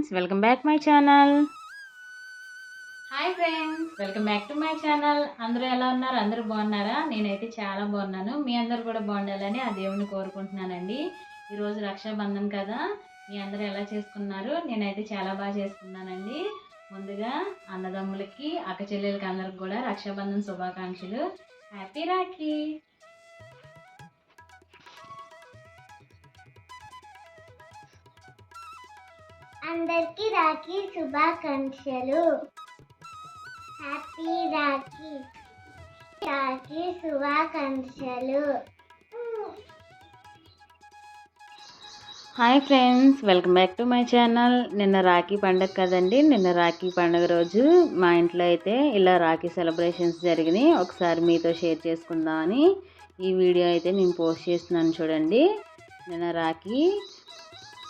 Friends welcome back my channel hi friends welcome back to my channel అందరూ ఎలా ఉన్నారు? అందరూ బాగున్నారా? నేనైతే చాలా బాగున్నాను. మీ అందరు కూడా బాగుండాలని ఆ దేవుని కోరుకుంటున్నానండి. ఈరోజు రక్షాబంధన్ కదా. మీ అందరూ ఎలా చేసుకున్నారు? నేనైతే చాలా బాగా చేసుకున్నానండి. ముందుగా అన్నదమ్ములకి అక్క చెల్లెలకి అందరికి కూడా రక్షాబంధన్ శుభాకాంక్షలు. హ్యాపీ రాఖీ అందరికీ రాఖీ శుభాకాంక్షలు. హ్యాపీ రాఖీ. రాఖీ శుభాకాంక్షలు. Hi friends welcome back to my channel. నిన్న రాఖీ పండగ కదండి నిన్న రాఖీ పండగ రోజు మా ఇంట్లో అయితే ఇలా రాఖీ సెలబ్రేషన్స్ జరిగినాయి. ఒకసారి మీతో షేర్ చేసుకుందామని ఈ వీడియో అయితే నేను పోస్ట్ చేస్తున్నాను చూడండి. నిన్న రాఖీ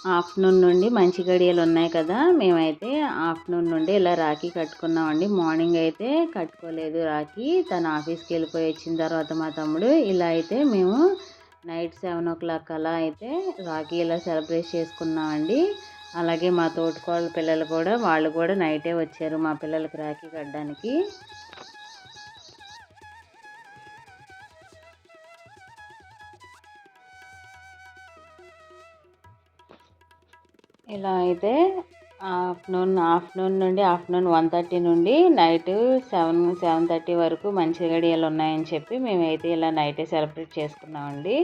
ఆఫ్టర్నూన్ నుండి మంచి గడియలు ఉన్నాయి కదా. మేమైతే ఆఫ్టర్నూన్ నుండి ఇలా రాఖీ కట్టుకున్నామండి. మార్నింగ్ అయితే కట్టుకోలేదు రాఖీ. తను ఆఫీస్కి వెళ్ళిపోయి వచ్చిన తర్వాత మా తమ్ముడు ఇలా అయితే మేము నైట్ సెవెన్ ఓ క్లాక్ అలా అయితే రాఖీ ఇలా సెలబ్రేట్ చేసుకున్నామండి. అలాగే మా తోటికోళ్ళ పిల్లలు కూడా వాళ్ళు కూడా నైటే వచ్చారు మా పిల్లలకి రాఖీ కట్టడానికి. ఇలా అయితే ఆఫ్టర్నూన్ ఆఫ్టర్నూన్ నుండి ఆఫ్టర్నూన్ వన్ థర్టీ నుండి నైట్ సెవెన్ సెవెన్ థర్టీ వరకు మంచి గడియలు ఉన్నాయని చెప్పి మేమైతే ఇలా నైటే సెలబ్రేట్ చేసుకున్నామండి.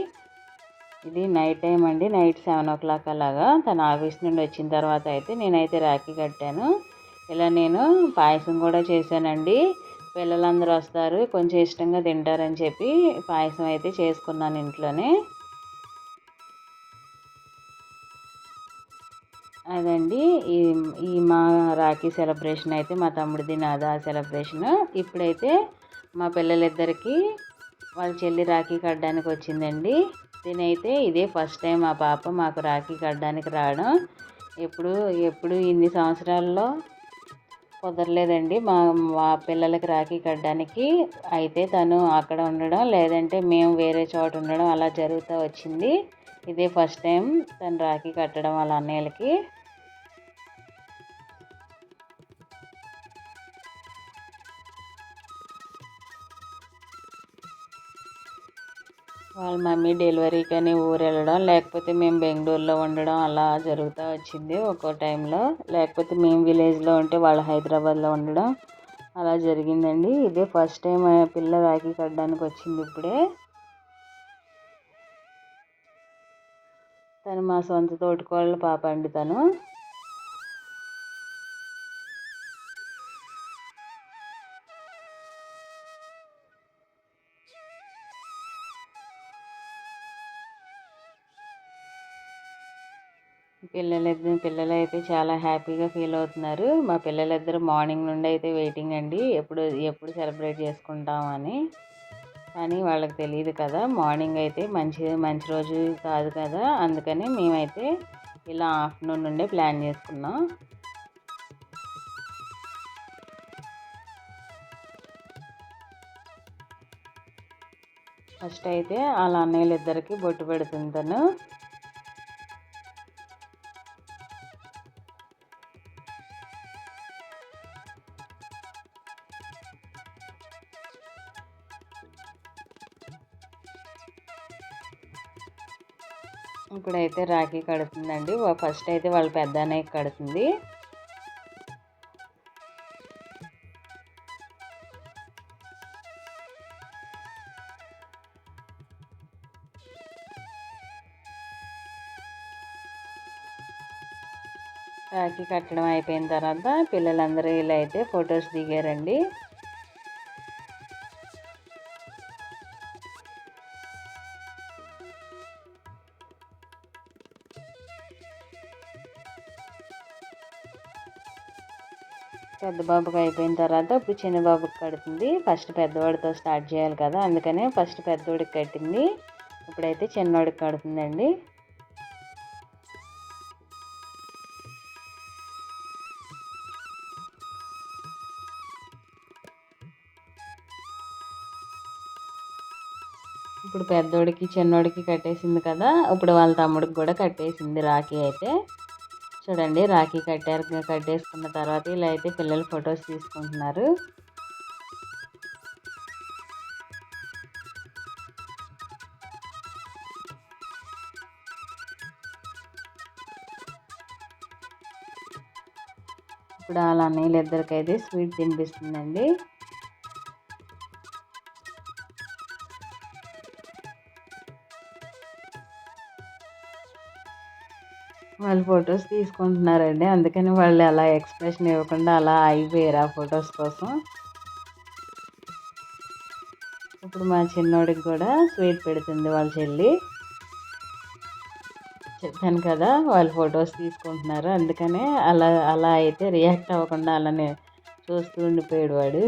ఇది నైట్ టైం అండి నైట్ సెవెన్ ఓ క్లాక్ అలాగా. తన ఆఫీస్ నుండి వచ్చిన తర్వాత అయితే నేనైతే రాఖీ కట్టాను. ఇలా నేను పాయసం కూడా చేశానండి. పిల్లలందరూ వస్తారు కొంచెం ఇష్టంగా తింటారని చెప్పి పాయసం అయితే చేసుకున్నాను ఇంట్లోనే. అదండి. ఈ ఈ మా రాఖీ సెలబ్రేషన్ అయితే మా తమ్ముడిది నాదా సెలబ్రేషన్. ఇప్పుడైతే మా పిల్లలిద్దరికీ వాళ్ళ చెల్లి రాఖీ కట్టడానికి వచ్చిందండి. నేనైతే ఇదే ఫస్ట్ టైం మా పాప మాకు రాఖీ కట్టడానికి రావడం. ఎప్పుడు ఎప్పుడు ఇన్ని సంవత్సరాల్లో కుదరలేదండి. మా మా పిల్లలకి రాఖీ కట్టడానికి అయితే తను అక్కడ ఉండడం లేదంటే మేము వేరే చోట ఉండడం అలా జరుగుతూ వచ్చింది. ఇదే ఫస్ట్ టైం తను రాఖీ కట్టడం వాళ్ళ అన్నయ్యలకి. వాళ్ళ మమ్మీ డెలివరీకని అని ఊరు వెళ్ళడం లేకపోతే మేము బెంగళూరులో ఉండడం అలా జరుగుతూ వచ్చింది ఒక్కో టైంలో. లేకపోతే మేము విలేజ్లో ఉంటే వాళ్ళు హైదరాబాద్లో ఉండడం అలా జరిగిందండి. ఇదే ఫస్ట్ టైం పిల్ల రాఖీ కట్టడానికి వచ్చింది ఇప్పుడే. తను మా సొంత తోటికోళ్ళ పాప అండి తను. పిల్లలిద్దరు పిల్లలు అయితే చాలా హ్యాపీగా ఫీల్ అవుతున్నారు. మా పిల్లలిద్దరు మార్నింగ్ నుండి అయితే వెయిటింగ్ అండి. ఎప్పుడు ఎప్పుడు సెలబ్రేట్ చేసుకుంటామని. కానీ వాళ్ళకి తెలియదు కదా మార్నింగ్ అయితే మంచి మంచి రోజు కాదు కదా. అందుకని మేమైతే ఇలా ఆఫ్టర్నూన్ నుండే ప్లాన్ చేసుకున్నాం. ఫస్ట్ అయితే వాళ్ళ అన్నయ్యలు ఇద్దరికి బొట్టు పెడుతుంది ఇప్పుడైతే రాఖీ కడుతుందండి. ఫస్ట్ అయితే వాళ్ళ పెద్ద అన్నయ్య కడుతుంది. రాఖీ కట్టడం అయిపోయిన తర్వాత పిల్లలందరూ ఇలా అయితే ఫొటోస్ దిగారండి. పెద్ద బాబుకి అయిపోయిన తర్వాత ఇప్పుడు చిన్న బాబుకి కడుతుంది. ఫస్ట్ పెద్దవాడితో స్టార్ట్ చేయాలి కదా అందుకనే ఫస్ట్ పెద్దవాడికి కట్టింది. ఇప్పుడైతే చిన్నవాడికి కడుతుందండి. ఇప్పుడు పెద్దోడికి చిన్నోడికి కట్టేసింది కదా ఇప్పుడు వాళ్ళ తమ్ముడికి కూడా కట్టేసింది రాఖీ అయితే. చూడండి రాఖీ కట్టారు. కట్టేసుకున్న తర్వాత ఇలా అయితే పిల్లలు ఫొటోస్ తీసుకుంటున్నారు. ఇప్పుడు అలా నీళ్ళిద్దరికైతే ఇద్దరికైతే స్వీట్ తినిపిస్తుందండి. వాళ్ళు ఫొటోస్ తీసుకుంటున్నారండి. అందుకని వాళ్ళు అలా ఎక్స్ప్రెషన్ ఇవ్వకుండా అలా అయిపోయారు ఆ ఫొటోస్ కోసం. ఇప్పుడు మా చిన్నోడికి కూడా స్వీట్ పెడుతుంది వాళ్ళ చెల్లి. చెప్పాను కదా వాళ్ళు ఫొటోస్ తీసుకుంటున్నారు. అందుకనే అలా అలా అయితే రియాక్ట్ అవ్వకుండా అలానే చూస్తూ ఉండిపోయాడు వాడు.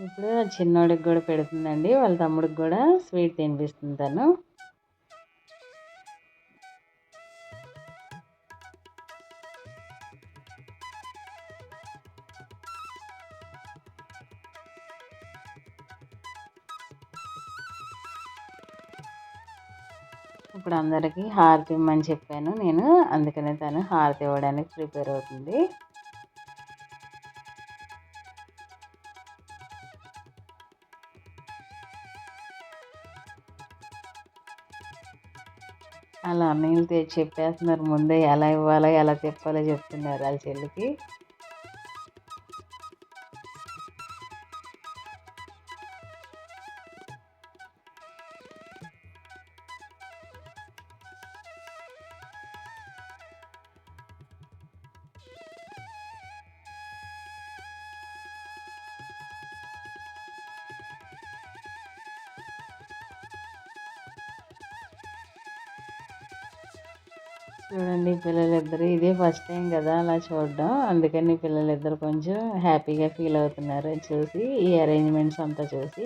ఇప్పుడు చిన్నోడికి కూడా పెడుతుందండి. వాళ్ళ తమ్ముడికి కూడా స్వీట్ తినిపిస్తుంది తను. ఇప్పుడు అందరికీ హారతి ఇమ్మని చెప్పాను నేను. అందుకనే తను హారతి ఇవ్వడానికి ప్రిపేర్ అవుతుంది. అన్నయ్యలు తెచ్చి చెప్పేస్తున్నారు ముందే ఎలా ఇవ్వాలో ఎలా చెప్పాలో చెప్తున్నారు వాళ్ళ చెల్లికి. చూడండి పిల్లలిద్దరు ఇదే ఫస్ట్ టైం కదా అలా చూడడం. అందుకని పిల్లలిద్దరు కొంచెం హ్యాపీగా ఫీల్ అవుతున్నారు. చూసి ఈ అరేంజ్మెంట్స్ అంతా చూసి.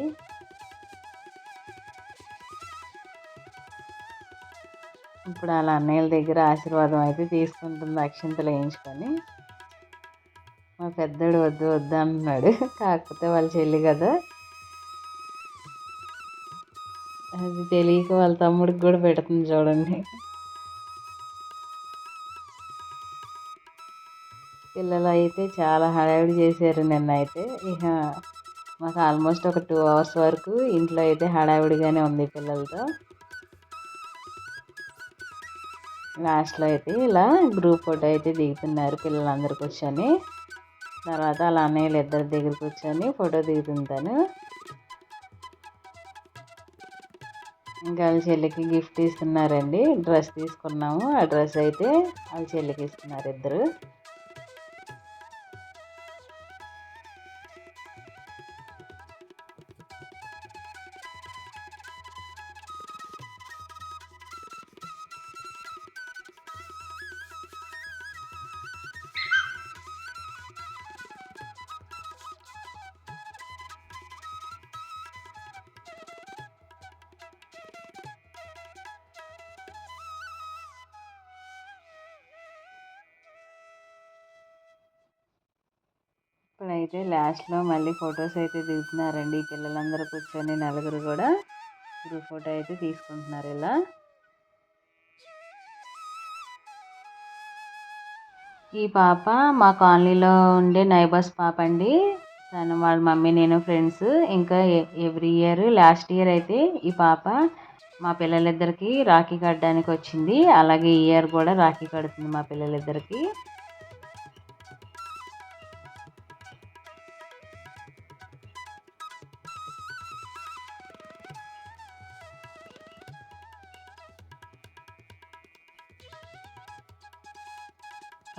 ఇప్పుడు అలా అన్నయ్యల దగ్గర ఆశీర్వాదం అయితే తీసుకుంటుంది అక్షింతలు వేయించుకొని. మా పెద్దడు వద్దు వద్దు అంటున్నాడు. కాకపోతే వాళ్ళ చెల్లి కదా. అది తెలియక వాళ్ళ తమ్ముడికి కూడా పెడుతుంది చూడండి. పిల్లలు అయితే చాలా హడావిడి చేశారు నిన్న అయితే ఇక మాకు ఆల్మోస్ట్ ఒక టూ అవర్స్ వరకు ఇంట్లో అయితే హడావిడిగానే ఉంది పిల్లలతో. లాస్ట్లో అయితే ఇలా గ్రూప్ ఫోటో అయితే దిగుతున్నారు పిల్లలందరూ కూర్చొని. తర్వాత అలా అన్నయ్యలు ఇద్దరి దగ్గర కూర్చొని ఫోటో దిగుతుంటాను. ఇంకా వాళ్ళ చెల్లికి గిఫ్ట్ ఇస్తున్నారండి. డ్రెస్ తీసుకున్నాము. ఆ డ్రెస్ అయితే వాళ్ళ చెల్లికి ఇస్తున్నారు ఇద్దరు. అయితే లాస్ట్లో మళ్ళీ ఫొటోస్ అయితే దిగుతున్నారండి. ఈ పిల్లలందరూ కూర్చొని నలుగురు కూడా గ్రూప్ ఫోటో అయితే తీసుకుంటున్నారు ఇలా. ఈ పాప మా కాలనీలో ఉండే నైబర్స్ పాప అండి. తను వాళ్ళ మమ్మీ నేను ఫ్రెండ్స్ ఇంకా ఎవ్రీ ఇయర్ లాస్ట్ ఇయర్ అయితే ఈ పాప మా పిల్లలిద్దరికి రాఖీ కట్టడానికి వచ్చింది అలాగే ఈ ఇయర్ కూడా రాఖీ కడుతుంది మా పిల్లలిద్దరికి.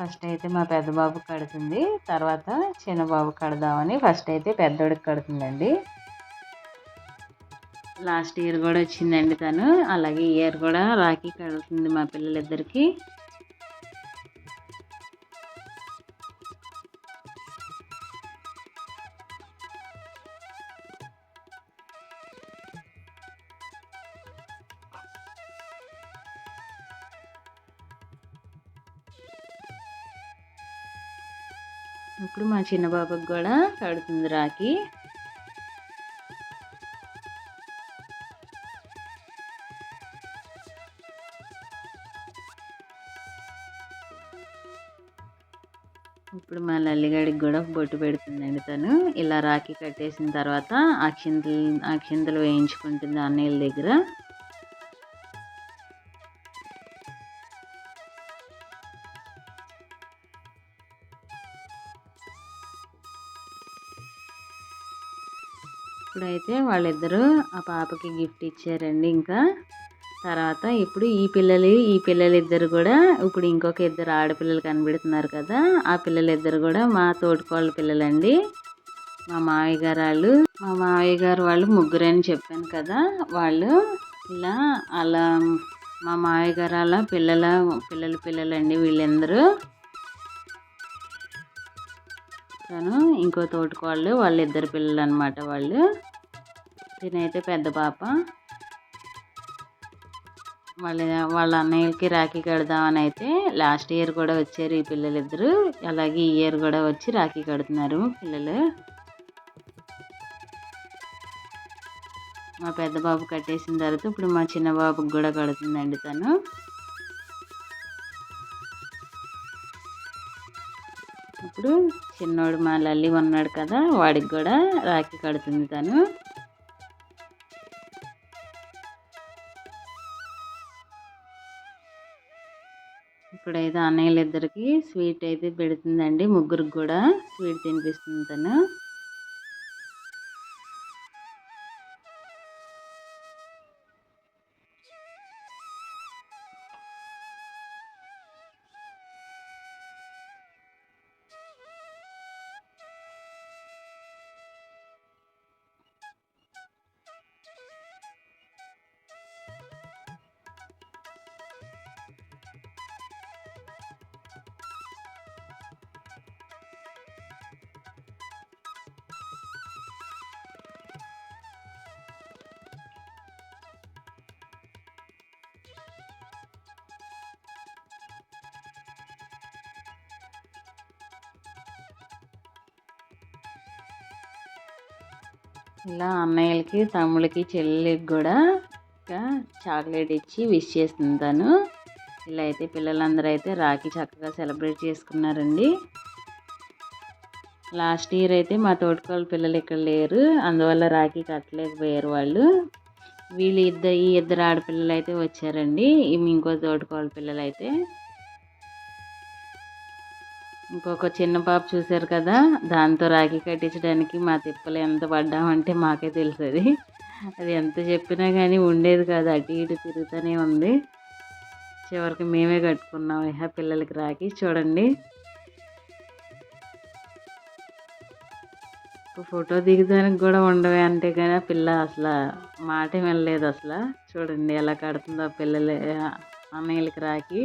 ఫస్ట్ అయితే మా పెద్ద బాబు కడుతుంది. తర్వాత చిన్న బాబు కడదామని ఫస్ట్ అయితే పెద్దోడికి కడుతుందండి. లాస్ట్ ఇయర్ కూడా వచ్చిందండి తను. అలాగే ఇయర్ కూడా రాఖీ కడుతుంది మా పిల్లలిద్దరికి. చిన్న బాబుకి కూడా కడుతుంది రాఖీ. ఇప్పుడు మా లల్లిగాడికి కూడా బొట్టు పెడుతుందండి తను. ఇలా రాఖీ కట్టేసిన తర్వాత అక్షింతలు అక్షింతలు వేయించుకుంటుంది అన్నయ్యల దగ్గర. ఇప్పుడైతే వాళ్ళిద్దరూ ఆ పాపకి గిఫ్ట్ ఇచ్చారండి ఇంకా. తర్వాత ఇప్పుడు ఈ పిల్లలు ఈ పిల్లలు ఇద్దరు కూడా ఇప్పుడు ఇంకొక ఇద్దరు ఆడపిల్లలు కనబడుతున్నారు కదా. ఆ పిల్లలిద్దరు కూడా మా తోటికోళ్ళ పిల్లలండి. మా మావయ్య గారు వాళ్ళు మా మావయ్య గారు వాళ్ళు ముగ్గురు అని చెప్పాను కదా. వాళ్ళు ఇలా అలా మా మావయ్య గారు అలా పిల్లల పిల్లల పిల్లలండి వీళ్ళందరూ. తను ఇంకో తోటికోళ్ళు వాళ్ళిద్దరు పిల్లలు అనమాట వాళ్ళు. తినైతే పెద్ద పాప. వాళ్ళ వాళ్ళ అన్నయ్యలకి రాఖీ కడదామని అయితే లాస్ట్ ఇయర్ కూడా వచ్చారు ఈ పిల్లలిద్దరూ. అలాగే ఈ ఇయర్ కూడా వచ్చి రాఖీ కడుతున్నారు పిల్లలు. మా పెద్ద బాబు కట్టేసిన తర్వాత ఇప్పుడు మా చిన్న బాబుకి కూడా కడుతుందండి తను. ఇప్పుడు చిన్నోడు మా లల్లి ఉన్నాడు కదా వాడికి కూడా రాఖీ కడుతుంది తను. ఇప్పుడైతే అన్నయ్యలు ఇద్దరికి స్వీట్ అయితే పెడుతుందండి. ముగ్గురికి కూడా స్వీట్ తినిపిస్తుంది తను ఇలా అన్నయ్యలకి తమ్ముళ్ళకి చెల్లెలకి కూడా ఇంకా చాక్లెట్ ఇచ్చి విష్ చేస్తుంది తను. ఇలా అయితే పిల్లలందరూ అయితే రాఖీ చక్కగా సెలబ్రేట్ చేసుకున్నారండి. లాస్ట్ ఇయర్ అయితే మా తోటకోళ్ళ పిల్లలు ఇక్కడ లేరు. అందువల్ల రాఖీ కట్టలేకపోయారు వాళ్ళు. వీళ్ళు ఇద్దరు ఈ ఇద్దరు ఆడపిల్లలు అయితే వచ్చారండి. ఇంకో తోటకోళ్ళ పిల్లలు అయితే ఇంకొక చిన్న పాప చూశారు కదా దాంతో రాఖీ కట్టించడానికి మా తిప్పలు ఎంత పడ్డామంటే మాకే తెలుసు అది ఎంత చెప్పినా కానీ ఉండేది కాదు అటు ఇటు తిరుగుతూనే ఉంది. చివరికి మేమే కట్టుకున్నాం ఇహ పిల్లలకి రాఖీ. చూడండి. ఫోటో దిగడానికి కూడా ఉండవే అంటే కానీ పిల్ల అసలు మాట వినలేదు అసలు. చూడండి ఎలా కడుతుందో పిల్లలే పిల్లలు అన్నయ్యలకి రాకి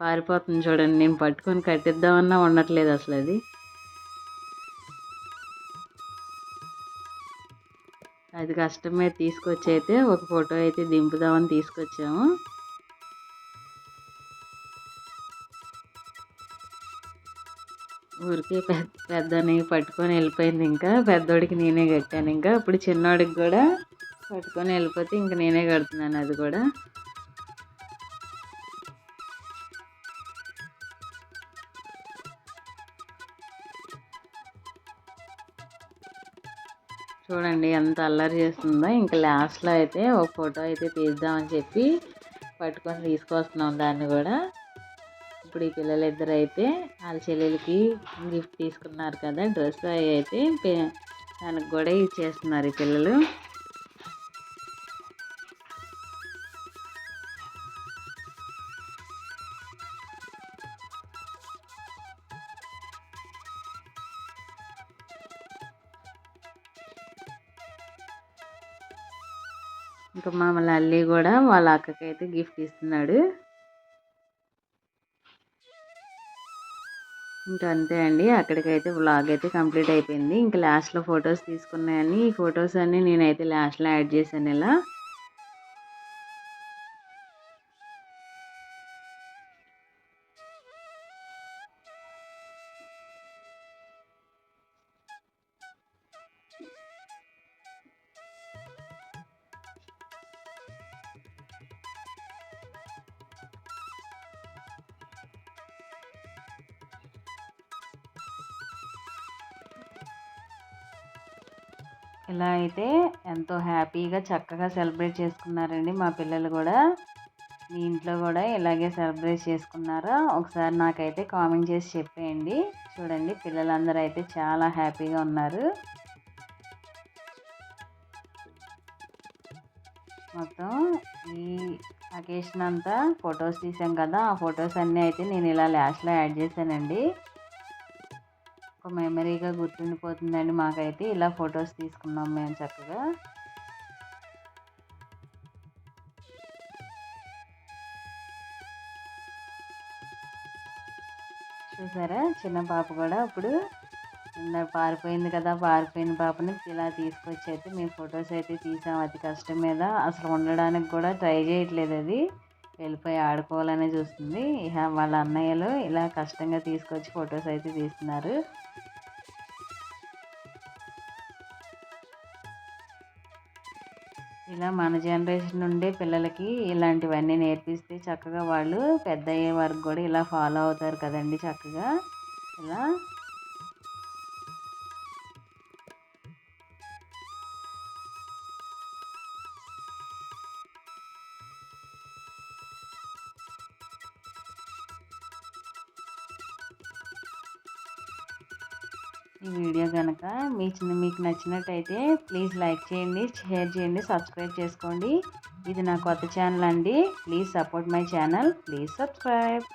పారిపోతుంది చూడండి. నేను పట్టుకొని కట్టిద్దామన్నా ఉండట్లేదు అసలు అది. అది కష్టమే తీసుకొచ్చి అయితే ఒక ఫోటో అయితే దింపుదామని తీసుకొచ్చాము. ఊరికే పెద్ద పెద్దని పట్టుకొని వెళ్ళిపోయింది ఇంకా. పెద్దోడికి నేనే కట్టాను ఇంకా. ఇప్పుడు చిన్నోడికి కూడా పట్టుకొని వెళ్ళిపోతే ఇంక నేనే కడుతున్నాను అది కూడా. చూడండి ఎంత అల్లరి చేస్తుందో. ఇంకా లాస్ట్లో అయితే ఒక ఫోటో అయితే తీద్దామని చెప్పి పట్టుకొని తీసుకొస్తున్నాం దాన్ని కూడా. ఇప్పుడు ఈ పిల్లలిద్దరు అయితే వాళ్ళ చెల్లెలకి గిఫ్ట్ తీసుకున్నారు కదా డ్రెస్ అవి అయితే దానికి కూడా ఇచ్చేస్తున్నారు ఈ పిల్లలు. వాళ్ళ అల్లి కూడా వాళ్ళ అక్కకైతే గిఫ్ట్ ఇస్తున్నాడు. ఇంకా అంతే అండి అక్కడికైతే వ్లాగ్ అయితే కంప్లీట్ అయిపోయింది. ఇంకా లాస్ట్లో ఫొటోస్ తీసుకున్నాయని ఈ ఫొటోస్ అన్నీ నేనైతే లాస్ట్లో యాడ్ చేశాను ఇలా. అయితే ఎంతో హ్యాపీగా చక్కగా సెలబ్రేట్ చేసుకున్నారండి మా పిల్లలు కూడా. మీ ఇంట్లో కూడా ఇలాగే సెలబ్రేట్ చేసుకున్నారా? ఒకసారి నాకైతే కామెంట్ చేసి చెప్పేయండి. చూడండి పిల్లలందరూ అయితే చాలా హ్యాపీగా ఉన్నారు. మొత్తం ఈ అకేషన్ అంతా ఫొటోస్ తీసాం కదా ఆ ఫొటోస్ అన్నీ అయితే నేను ఇలా లాస్ట్లో యాడ్ చేశానండి. ఒక మెమరీగా గుర్తుండిపోతుందండి మాకైతే. ఇలా ఫొటోస్ తీసుకున్నాం మేము చక్కగా. చూసారా? చిన్న పాప కూడా ఇప్పుడు పారిపోయింది కదా పారిపోయిన పాపని ఇలా తీసుకొచ్చి అయితే మేము ఫొటోస్ అయితే తీసాం. అతి కష్టం మీద అసలు ఉండడానికి కూడా ట్రై చేయట్లేదు అది. వెళ్ళిపోయి ఆడుకోవాలనే చూస్తుంది. ఇక వాళ్ళ అన్నయ్యలు ఇలా కష్టంగా తీసుకొచ్చి ఫొటోస్ అయితే తీస్తున్నారు. ఇలా మన జనరేషన్ నుండి పిల్లలకి ఇలాంటివన్నీ నేర్పిస్తే చక్కగా వాళ్ళు పెద్ద అయ్యే వరకు కూడా ఇలా ఫాలో అవుతారు కదండి చక్కగా. ఇలా కనుక మీ చిన్న మీకు నచ్చినట్టయితే ప్లీజ్ లైక్ చేయండి షేర్ చేయండి సబ్స్క్రైబ్ చేసుకోండి. ఇది నా కొత్త ఛానల్ అండి. Please support my channel. Please subscribe.